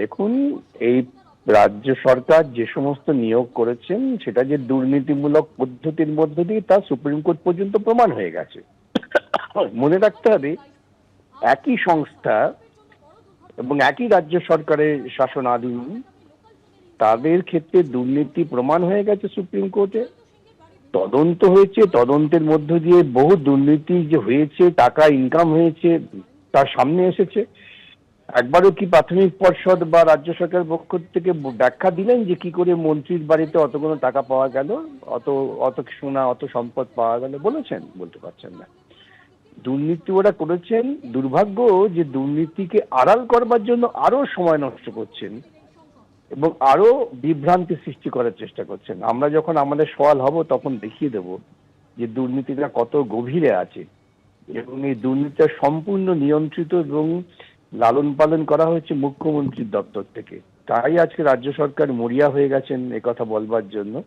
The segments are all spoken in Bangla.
দেখুন, এই রাজ্য সরকার যে সমস্ত নিয়োগ করেছেন, সেটা যে দুর্নীতিমূলক পদ্ধতির মধ্য দিয়ে তা সুপ্রিম কোর্ট পর্যন্ত প্রমাণ হয়ে গেছে। মনে রাখতে হবে, একই সংস্থা এবং একই রাজ্য সরকারের শাসনাধীন, তাদের ক্ষেত্রে দুর্নীতি প্রমাণ হয়ে গেছে সুপ্রিম কোর্টে। তদন্ত হয়েছে, তদন্তের মধ্য দিয়ে বহু দুর্নীতি যে হয়েছে, টাকা ইনকাম হয়েছে, তার সামনে এসেছে। একবারও কি প্রাথমিক পর্ষদ বা রাজ্য সরকারের পক্ষ থেকে ব্যাখ্যা দিলেন যে কি করে মন্ত্রীর বাড়িতে অতগুলো টাকা পাওয়া গেল? অত অত সোনা, অত সম্পদ পাওয়া গেল বলেছেন? বলতে পারছেন না। দুর্নীতি ওরা করেছেন। দুর্ভাগ্য যে দুর্নীতিকে আড়াল করবার জন্য আরও সময় নষ্ট করছেন এবং আরও বিভ্রান্তি সৃষ্টি করার চেষ্টা করছেন। আমরা যখন আমাদের সওয়াল হব তখন দেখিয়ে দেব যে দুর্নীতিটা কত গভীরে আছে এবং এই দুর্নীতিটা সম্পূর্ণ নিয়ন্ত্রিত এবং লালন পালন করা হয়েছে মুখ্যমন্ত্রীর দপ্তর থেকে। তাই আজকে রাজ্য সরকার মরিয়া হয়ে গেছেন কথা বলবার জন্য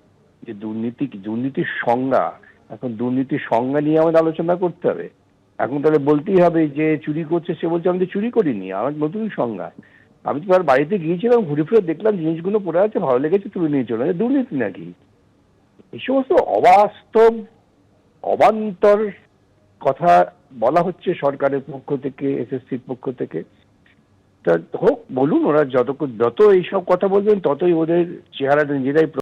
যে দুর্নীতি, দুর্নীতির সংজ্ঞা, এখন দুর্নীতির সংজ্ঞা নিয়ে আমাদের আলোচনা করতে হবে। এখন তাহলে বলতেই হবে যে চুরি করছে সে বলছে, আমি তো চুরি করিনি, আমার নতুন সংজ্ঞা। আমি তো বাড়িতে গিয়েছিলাম, ঘুরে ফিরে দেখলাম, জিনিসগুলো পড়ে আছে, ভালো লেগেছে, তুলে নিয়ে চলে দুর্নীতি নাকি? এই সমস্ত অবাস্তব, অবান্তর কথা বলা হচ্ছে সরকারের পক্ষ থেকে, এসএসসির পক্ষ থেকে। তা হোক, বলুন ওরা যত যত এইসব কথা বলবেন, ততই ওদের চেহারা নিজেরাই